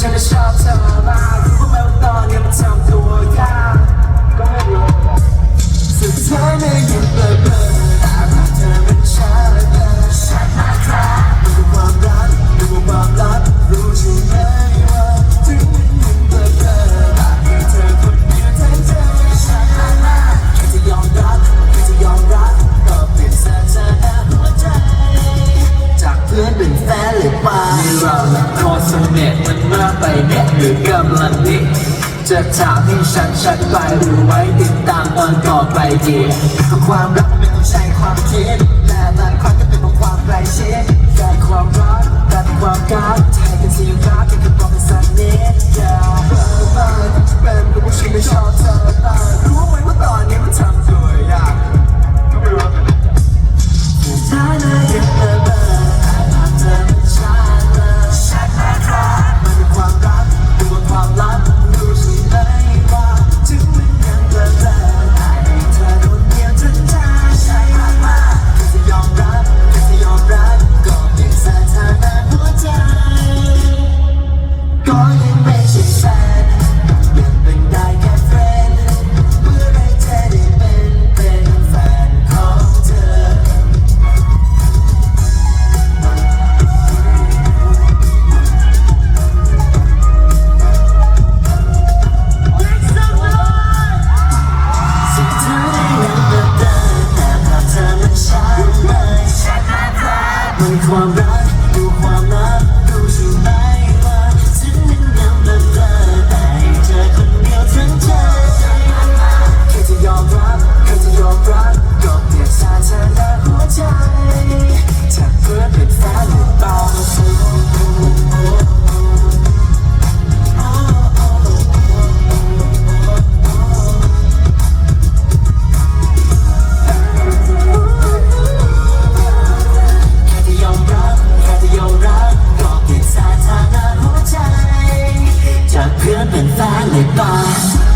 ฉันก็ชอบเธอมากรู้ไหมว่ตอนนี้มัทำตัวก็ไม่รู้สุดท้ายไม่หยุเบอเบลอแต่รักเธอมันชาเหลืฉันมารับดูความรักดูความรักรู้ใช่ไหมว่าถึงนหยุดเบลเบลอแต่มีเธอคนเดียวทั้งใจฉันมารับแค่จะยอมรับแค่จะยอมรับก็เปลี่ยนใจ จากเพื่อนเป็นแฟนเลยป สมเด็จมันมาไปเน็ตหรือกำลังนิจะถามให้ฉันชัดไปหรือไว้ติดตามตอนต่อไปดีความรักไม่ต้องใช้ความคิดแต่ มีความรัก up and finally boss